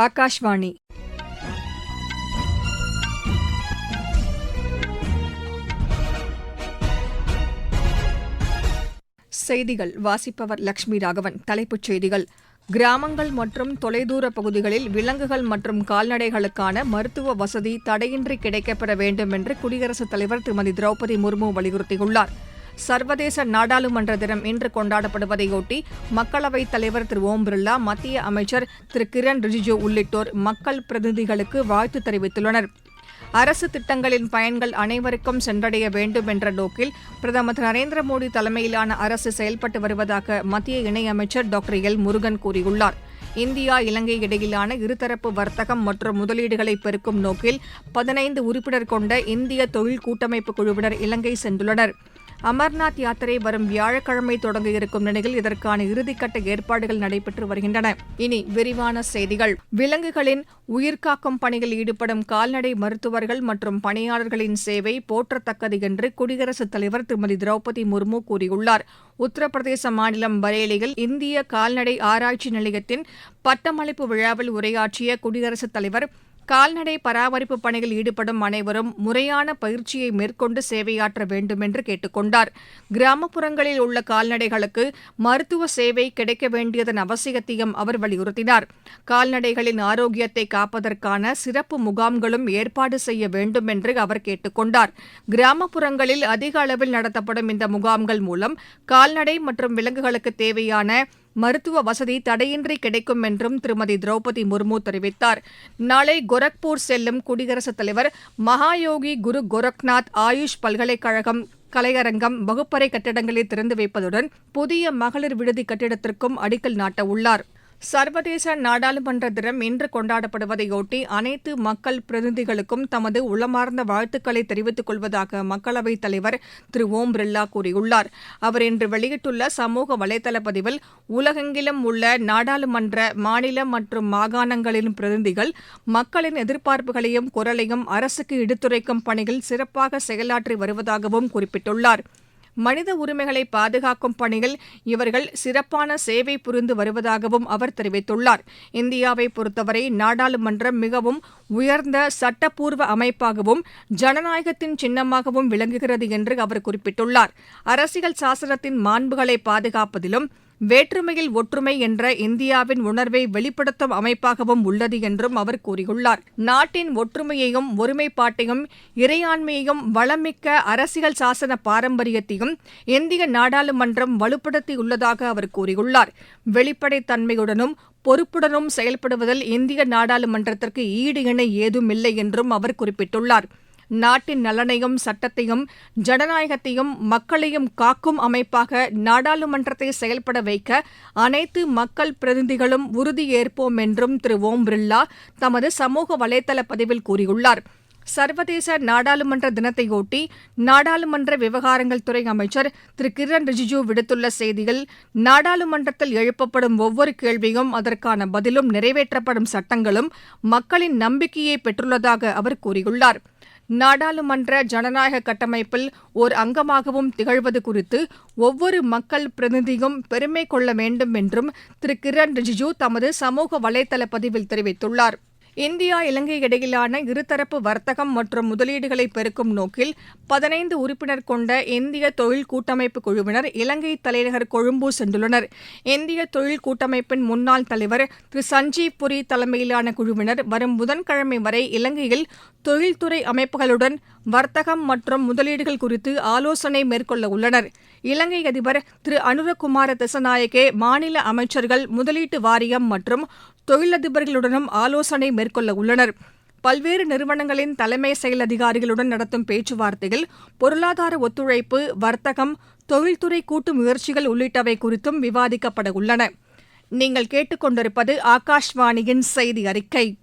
ஆகாஷ்வாணி செய்திகள். வாசிப்பவர் லட்சுமி ராகவன். தலைப்புச் செய்திகள். கிராமங்கள் மற்றும் தொலைதூர பகுதிகளில் விலங்குகள் மற்றும் கால்நடைகளுக்கான மருத்துவ வசதி தடையின்றி கிடைக்கப்பெற வேண்டும் என்று குடியரசுத் தலைவர் திருமதி திரௌபதி முர்மு வலியுறுத்தியுள்ளார். சர்வதேச நாடாளுமன்ற தினம் இன்று கொண்டாடப்படுவதையொட்டி மக்களவைத் தலைவர் திரு ஓம் பிர்லா மத்திய அமைச்சர் திரு கிரண் ரிஜிஜூ உள்ளிட்டோர் மக்கள் பிரதிநிதிகளுக்கு வாழ்த்து தெரிவித்துள்ளனர். அரசு திட்டங்களின் பயன்கள் அனைவருக்கும் சென்றடைய வேண்டும் என்ற நோக்கில் பிரதமர் திரு நரேந்திர மோடி தலைமையிலான அரசு செயல்பட்டு வருவதாக மத்திய இணையமைச்சர் டாக்டர் எல் முருகன் கூறியுள்ளார். இந்தியா இலங்கை இடையிலான இருதரப்பு வர்த்தகம் மற்றும் முதலீடுகளை பெருக்கும் நோக்கில் பதினைந்து உறுப்பினர் கொண்ட இந்திய தொழில் கூட்டமைப்பு குழுவினர் இலங்கை சென்றுள்ளனர். அமர்நாத் யாத்திரை வரும் வியாழக்கிழமை தொடங்க இருக்கும் நிலையில் இதற்கான இறுதிக்கட்ட ஏற்பாடுகள் நடைபெற்று வருகின்றன. இனி விரிவான செய்திகள். விலங்குகளின் உயிர்காக்கும் பணியில் ஈடுபடும் கால்நடை மருத்துவர்கள் மற்றும் பணியாளர்களின் சேவை போற்றத்தக்கது என்று குடியரசுத் தலைவர் திருமதி திரௌபதி முர்மு கூறியுள்ளார். உத்தரப்பிரதேச மாநிலம் பரேலியில் இந்திய கால்நடை ஆராய்ச்சி நிலையத்தின் பட்டமளிப்பு விழாவில் உரையாற்றிய குடியரசுத் தலைவர் கால்நடை பராமரிப்பு பணியில் ஈடுபடும் அனைவரும் முறையான பயிற்சியை மேற்கொண்டு சேவையாற்ற வேண்டுமென்று கேட்டுக் கொண்டார் கிராமப்புறங்களில் உள்ள கால்நடைகளுக்கு மருத்துவ சேவை கிடைக்க வேண்டியதன் அவசியத்தையும் அவர் வலியுறுத்தினார். கால்நடைகளின் ஆரோக்கியத்தை காப்பதற்கான சிறப்பு முகாம்களும் ஏற்பாடு செய்ய வேண்டும் என்று அவர் கேட்டுக் கொண்டார் கிராமப்புறங்களில் அதிக அளவில் நடத்தப்படும் இந்த முகாம்கள் மூலம் கால்நடை மற்றும் விலங்குகளுக்கு தேவையான மருத்துவ வசதி தடையின்றி கிடைக்கும் என்றும் திருமதி திரௌபதி முர்மு தெரிவித்தார். நாளை கோரக்பூர் செல்லும் குடியரசுத் தலைவர் மகாயோகி குரு கோரக்நாத் ஆயுஷ் பல்கலைக்கழகம் கலையரங்கம் வகுப்பறை கட்டிடங்களை திறந்து வைப்பதுடன் புதிய மகளிர் விடுதி கட்டிடத்திற்கும் அடிக்கல் நாட்டவுள்ளாா் சர்வதேச நாடாளுமன்ற தினம் இன்று கொண்டாடப்படுவதையொட்டி அனைத்து மக்கள் பிரதிநிதிகளுக்கும் தமது உளமார்ந்த வாழ்த்துக்களை தெரிவித்துக் கொள்வதாக மக்களவைத் தலைவர் திரு ஓம் பிர்லா கூறியுள்ளார். அவர் இன்று வெளியிட்டுள்ள சமூக வலைதள பதிவில் உலகெங்கிலும் உள்ள நாடாளுமன்ற மாநில மற்றும் மாகாணங்களின் பிரதிநிதிகள் மக்களின் எதிர்பார்ப்புகளையும் குரலையும் அரசுக்கு எடுத்துரைக்கும் பணியில் சிறப்பாக செயலாற்றி வருவதாகவும் குறிப்பிட்டுள்ளார். மனித உரிமைகளை பாதுகாக்கும் பணியில் இவர்கள் சிறப்பான சேவை புரிந்து வருவதாகவும் அவர் தெரிவித்துள்ளார். இந்தியாவை பொறுத்தவரை நாடாளுமன்றம் மிகவும் உயர்ந்த சட்டப்பூர்வ அமைப்பாகவும் ஜனநாயகத்தின் சின்னமாகவும் விளங்குகிறது என்று அவர் குறிப்பிட்டுள்ளார். அரசியல் சாசனத்தின் மாண்புகளை பாதுகாப்பதிலும் வேற்றுமையில் ஒற்றுமை என்ற இந்தியாவின் உணர்வை வெளிப்படுத்தும் அமைப்பாகவும் உள்ளது என்றும் அவர் கூறியுள்ளார். நாட்டின் ஒற்றுமையையும் ஒருமைப்பாட்டையும் இறையாண்மையையும் வளமிக்க அரசியல் சாசன பாரம்பரியத்தையும் இந்திய நாடாளுமன்றம் வலுப்படுத்தியுள்ளதாக அவர் கூறியுள்ளார். வெளிப்படைத்தன்மையுடனும் பொறுப்புடனும் செயல்படுவதில் இந்திய நாடாளுமன்றத்திற்கு ஈடு இணை ஏதுமில்லை என்றும் அவர் குறிப்பிட்டுள்ளார். நாட்டின் நலனையும் சட்டத்தையும் ஜனநாயகத்தையும் மக்களையும் காக்கும் அமைப்பாக நாடாளுமன்றத்தை செயல்பட வைக்க அனைத்து மக்கள் பிரதிநிதிகளும் உறுதியேற்போம் என்றும் திரு ஓம் பிர்லா தமது சமூக வலைதள பதிவில் கூறியுள்ளார். சர்வதேச நாடாளுமன்ற தினத்தையொட்டி நாடாளுமன்ற விவகாரங்கள் துறை அமைச்சர் திரு கிரண் ரிஜிஜூ விடுத்துள்ள செய்தியில் நாடாளுமன்றத்தில் எழுப்பப்படும் ஒவ்வொரு கேள்வியும் அதற்கான பதிலும் நிறைவேற்றப்படும் சட்டங்களும் மக்களின் நம்பிக்கையை பெற்றுள்ளதாக அவர் கூறியுள்ளார். நாடாளுமன்ற ஜனநாயக கட்டமைப்பில் ஓர் அங்கமாகவும் திகழ்வது குறித்து ஒவ்வொரு மக்கள் பிரதிநிதியும் பெருமை கொள்ள வேண்டும் என்றும் திரு கிரண் ரிஜிஜூ தமது சமூக வலைதள பதிவில் தெரிவித்துள்ளார். இந்தியா இலங்கை இடையிலான இருதரப்பு வர்த்தகம் மற்றும் முதலீடுகளை பெருக்கும் நோக்கில் பதினைந்து உறுப்பினர் கொண்ட இந்திய தொழில் கூட்டமைப்பு குழுவினர் இலங்கை தலைநகர் கொழும்பு சென்றுள்ளனர். இந்திய தொழில் கூட்டமைப்பின் முன்னாள் தலைவர் திரு சஞ்சீவ் புரி தலைமையிலான குழுவினர் வரும் புதன்கிழமை வரை இலங்கையில் தொழில்துறை அமைப்புகளுடன் வர்த்தகம் மற்றும் முதலீடுகள் குறித்து ஆலோசனை மேற்கொள்ள உள்ளனர். இலங்கை அதிபர் திரு அனுரகுமார திசநாயகே மாநில அமைச்சர்கள் முதலீட்டு வாரியம் மற்றும் தொழிலதிபர்களுடனும் ஆலோசனை மேற்கொள்ள உள்ளனர். பல்வேறு நிறுவனங்களின் தலைமை செயல் அதிகாரிகளுடன் நடத்தும் பேச்சுவார்த்தையில் பொருளாதார ஒத்துழைப்பு வர்த்தகம் தொழில்துறை கூட்டு முயற்சிகள் உள்ளிட்டவை குறித்தும் விவாதிக்கப்பட உள்ளன. நீங்கள் கேட்டுக்கொண்டிருப்பது ஆகாஷ்வாணியின் செய்தி அறிக்கை.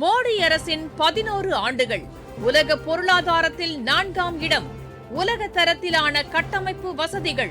மோடி அரசின் பதினோரு ஆண்டுகள் உலக பொருளாதாரத்தில் நான்காம் இடம் உலக தரத்திலான கட்டமைப்பு வசதிகள்.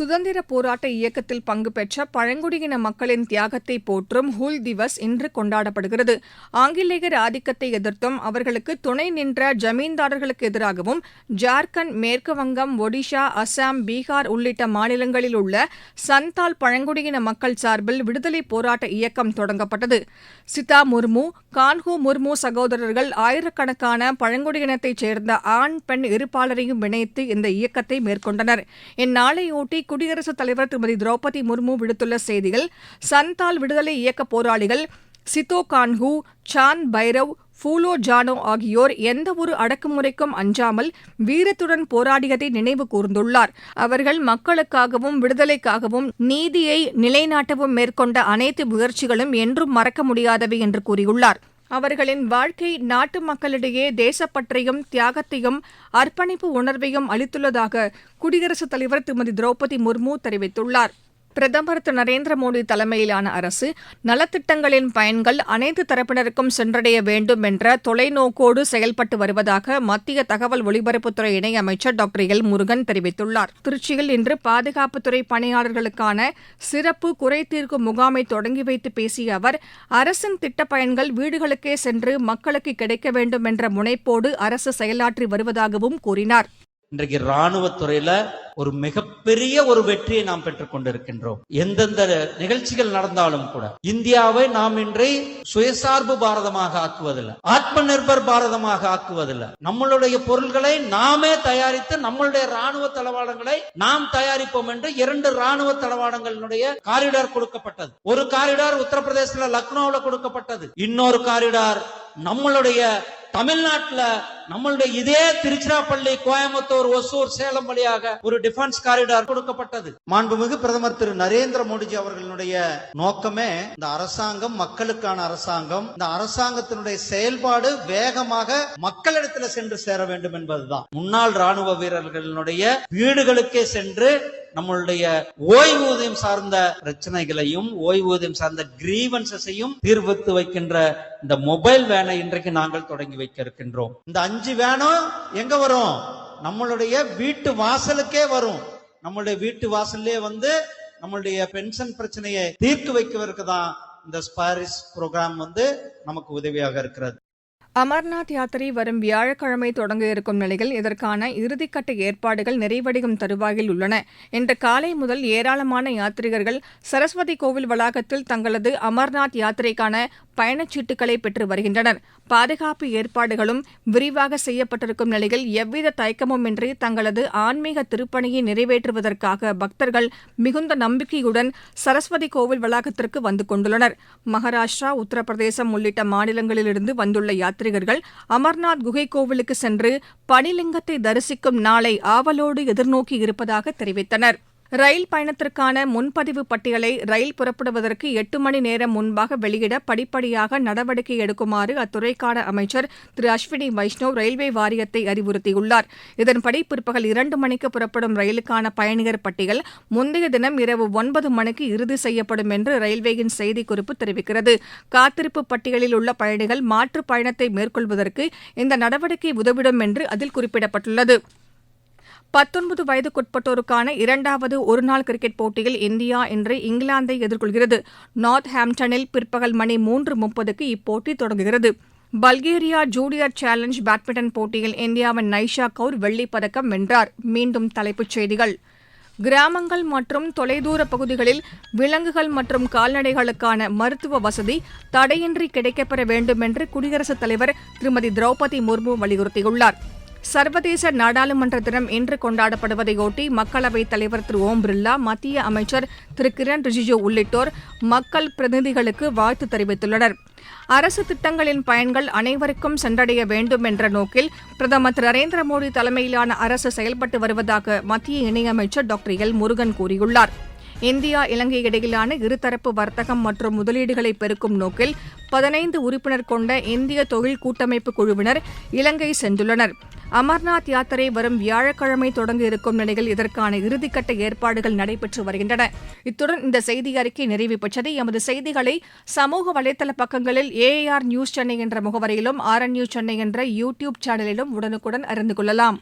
சுதந்திர போராட்ட இயக்கத்தில் பங்கு பெற்ற பழங்குடியின மக்களின் தியாகத்தை போற்றும் ஹூல் திவஸ் இன்று கொண்டாடப்படுகிறது. ஆங்கிலேயர் ஆதிக்கத்தை எதிர்த்தும் அவர்களுக்கு துணை நின்ற ஜமீன்தாரர்களுக்கு எதிராகவும் ஜார்க்கண்ட் மேற்கு வங்கம் ஒடிஷா அசாம் பீகார் உள்ளிட்ட மாநிலங்களில் உள்ள சந்தால் பழங்குடியின மக்கள் சார்பில் விடுதலை போராட்ட இயக்கம் தொடங்கப்பட்டது. சிதா முர்மு கான்ஹூ முர்மு சகோதரர்கள் ஆயிரக்கணக்கான பழங்குடியினத்தைச் சேர்ந்த ஆண் பெண் இருப்பாளரையும் இணைத்து இந்த இயக்கத்தை மேற்கொண்டனர். இந்நாளையொட்டி குடியரசுத் தலைவர் திருமதி திரௌபதி முர்மு விடுத்துள்ள செய்தியில் சந்தால் விடுதலை இயக்க போராளிகள் சித்தோ கான்ஹூ சாந்த் பைரவ் ஃபூலோ ஜானோ ஆகியோர் எந்தவொரு அடக்குமுறைக்கும் அஞ்சாமல் வீரத்துடன் போராடியதை நினைவு கூர்ந்துள்ளார். அவர்கள் மக்களுக்காகவும் விடுதலைக்காகவும் நீதியை நிலைநாட்டவும் மேற்கொண்ட அனைத்து முயற்சிகளும் என்றும் மறக்க முடியாதவை என்று கூறியுள்ளார். அவர்களின் வாழ்க்கை நாட்டு மக்களிடையே தேசப்பற்றையும் தியாகத்தையும் அர்ப்பணிப்பு உணர்வையும் அளித்துள்ளதாக குடியரசுத் தலைவர் திருமதி திரௌபதி முர்மு தெரிவித்துள்ளார். பிரதமர் திரு நரேந்திர மோடி தலைமையிலான அரசு நலத்திட்டங்களின் பயன்கள் அனைத்து தரப்பினருக்கும் சென்றடைய வேண்டும் என்ற தொலைநோக்கோடு செயல்பட்டு வருவதாக மத்திய தகவல் ஒலிபரப்புத்துறை இணையமைச்சர் டாக்டர் எல் முருகன் தெரிவித்துள்ளார். திருச்சியில் இன்று பாதுகாப்புத்துறை பணியாளர்களுக்கான சிறப்பு குறைதீர்க்கும் முகாமை தொடங்கி வைத்து பேசிய அவர் அரசின் திட்ட பயன்கள் வீடுகளுக்கே சென்று மக்களுக்கு கிடைக்க வேண்டும் என்ற முனைப்போடு அரசு செயலாற்றி வருவதாகவும் கூறினார். இன்றைக்கு ராணுவத்துறையில ஒரு மிகப்பெரிய ஒரு வெற்றியை நாம் பெற்றுக் கொண்டிருக்கின்றோம். எந்தெந்த நிகழ்ச்சிகள் நடந்தாலும் கூட இந்தியாவை நாம் இன்றை சுயசார்பு பாரதமாக ஆக்குவதில்லை ஆத்ம நிர்பர் பாரதமாக ஆக்குவதில்லை. நம்மளுடைய பொருள்களை நாமே தயாரித்து நம்மளுடைய ராணுவ தளவாடங்களை நாம் தயாரிப்போம் என்று இரண்டு ராணுவ தளவாடங்களினுடைய காரிடார் கொடுக்கப்பட்டது. ஒரு காரிடார் உத்தரப்பிரதேசல லக்னோவில் கொடுக்கப்பட்டது. இன்னொரு காரிடார் நம்மளுடைய தமிழ்நாட்டுல நம்மளுடைய இதே திருச்சிராப்பள்ளி கோயம்புத்தூர் ஒசூர் சேலம் வழியாக ஒரு டிஃபென்ஸ் காரிடார் கொடுக்கப்பட்டது. மாண்புமிகு பிரதமர் திரு நரேந்திர மோடிஜி அவர்களுடைய நோக்கமே இந்த அரசாங்கம் மக்களுக்கான அரசாங்கம் இந்த அரசாங்கத்தினுடைய செயல்பாடு வேகமாக மக்களிடத்துல சென்று சேர வேண்டும் என்பதுதான். முன்னாள் ராணுவ வீரர்களுடைய வீடுகளுக்கே சென்று நம்மளுடைய ஓய்வூதியம் சார்ந்த பிரச்சனைகளையும் ஓய்வூதியம் சார்ந்த கிரீவன்சஸையும் தீர்வித்து வைக்கின்ற இந்த மொபைல் வேனை இன்றைக்கு நாங்கள் தொடங்கி வைக்க இருக்கின்றோம். இந்த அஞ்சு வேனும் எங்க வரும்? நம்மளுடைய வீட்டு வாசலுக்கே வரும். நம்மளுடைய வீட்டு வாசல்லே வந்து நம்மளுடைய பென்ஷன் பிரச்சனையை தீர்த்து வைக்கிறதுக்கு தான் இந்த ஸ்பாரிஸ் ப்ரோக்ராம் வந்து நமக்கு உதவியாக இருக்கிறது. அமர்நாத் யாத்திரை வரும் வியாழக்கிழமை தொடங்க இருக்கும் நிலையில் இதற்கான இறுதிக்கட்ட ஏற்பாடுகள் நிறைவடையும் தருவாயில் உள்ளன. இன்று காலை முதல் ஏராளமான யாத்ரிகர்கள் சரஸ்வதி கோவில் வளாகத்தில் தங்களது அமர்நாத் யாத்திரைக்கான பயணச்சீட்டுகளை பெற்று வருகின்றனர். பாதுகாப்பு ஏற்பாடுகளும் விரிவாக செய்யப்பட்டிருக்கும் நிலையில் எவ்வித தயக்கமுமின்றி தங்களது ஆன்மீக திருப்பணியை நிறைவேற்றுவதற்காக பக்தர்கள் மிகுந்த நம்பிக்கையுடன் சரஸ்வதி கோவில் வளாகத்திற்கு வந்து கொண்டுள்ளனர். மகாராஷ்டிரா உத்தரப்பிரதேசம் உள்ளிட்ட மாநிலங்களிலிருந்து வந்துள்ள யாத்ரிகர்கள் அமர்நாத் குகை கோவிலுக்கு சென்று பனிலிங்கத்தை தரிசிக்கும் நாளை ஆவலோடு எதிர்நோக்கி இருப்பதாக தெரிவித்தனர். ரயில் பயணத்திற்கான முன்பதிவு பட்டியலை ரயில் புறப்படுவதற்கு எட்டு மணி நேரம் முன்பாக வெளியிட படிப்படியாக நடவடிக்கை எடுக்குமாறு அத்துறைக்கான அமைச்சர் திரு அஸ்வினி வைஷ்ணவ் ரயில்வே வாரியத்தை அறிவுறுத்தியுள்ளார். இதன்படி பிற்பகல் இரண்டு மணிக்கு புறப்படும் ரயிலுக்கான பயணியர் பட்டியல் முந்தைய தினம் இரவு ஒன்பது மணிக்கு இறுதி செய்யப்படும் என்று ரயில்வேயின் செய்திக்குறிப்பு தெரிவிக்கிறது. காத்திருப்பு பட்டியலில் உள்ள பயணிகள் மாற்றுப் பயணத்தை மேற்கொள்வதற்கு இந்த நடவடிக்கை உதவிடும் என்று அதில் குறிப்பிடப்பட்டுள்ளது. பத்தொன்பது வயதுக்குட்பட்டோருக்கான இரண்டாவது ஒருநாள் கிரிக்கெட் போட்டியில் இந்தியா இன்று இங்கிலாந்தை எதிர்கொள்கிறது. நார்த் ஹாம்டனில் பிற்பகல் மணி மூன்று முப்பதுக்கு இப்போட்டி தொடங்குகிறது. பல்கேரியா ஜூனியர் சேலஞ்ச் பேட்மிண்டன் போட்டியில் இந்தியாவின் நைஷா கவுர் வெள்ளிப்பதக்கம் வென்றார். மீண்டும் தலைப்புச் செய்திகள். கிராமங்கள் மற்றும் தொலைதூர பகுதிகளில் விலங்குகள் மற்றும் கால்நடைகளுக்கான மருத்துவ வசதி தடையின்றி கிடைக்கப்பெற வேண்டும் என்று குடியரசுத் தலைவர் திருமதி திரௌபதி முர்மு வலியுறுத்தியுள்ளார். சர்வதேச நாடாளுமன்ற தினம் இன்று கொண்டாடப்படுவதையொட்டி மக்களவைத் தலைவர் திரு ஓம் பிர்லா மத்திய அமைச்சர் திரு கிரண் ரிஜிஜூ உள்ளிட்டோர் மக்கள் பிரதிநிதிகளுக்கு வாழ்த்து தெரிவித்துள்ளனர். அரசு திட்டங்களின் பயன்கள் அனைவருக்கும் சென்றடைய வேண்டும் என்ற நோக்கில் பிரதமர் திரு நரேந்திர மோடி தலைமையிலான அரசு செயல்பட்டு வருவதாக மத்திய இணையமைச்சர் டாக்டர் எல் முருகன் கூறியுள்ளார். இந்தியா இலங்கை இடையிலான இருதரப்பு வர்த்தகம் மற்றும் முதலீடுகளை பெருக்கும் நோக்கில் பதினைந்து உறுப்பினர் கொண்ட இந்திய தொழில் கூட்டமைப்பு குழுவினர் இலங்கை சென்றுள்ளனர். அமர்நாத் யாத்திரை வரும் வியாழக்கிழமை தொடங்க இருக்கும் நிலையில் இதற்கான இறுதிக்கட்ட ஏற்பாடுகள் நடைபெற்று வருகின்றன. இத்துடன் இந்த செய்தி அறிக்கை நிறைவு பெற்றது. எமது செய்திகளை சமூக வலைதள பக்கங்களில் ஏஆர் நியூஸ் சென்னை என்ற முகவரியிலும் ஆர் நியூஸ் சென்னை என்ற யூ டியூப் சேனலிலும் உடனுக்குடன் அறிந்து கொள்ளலாம்.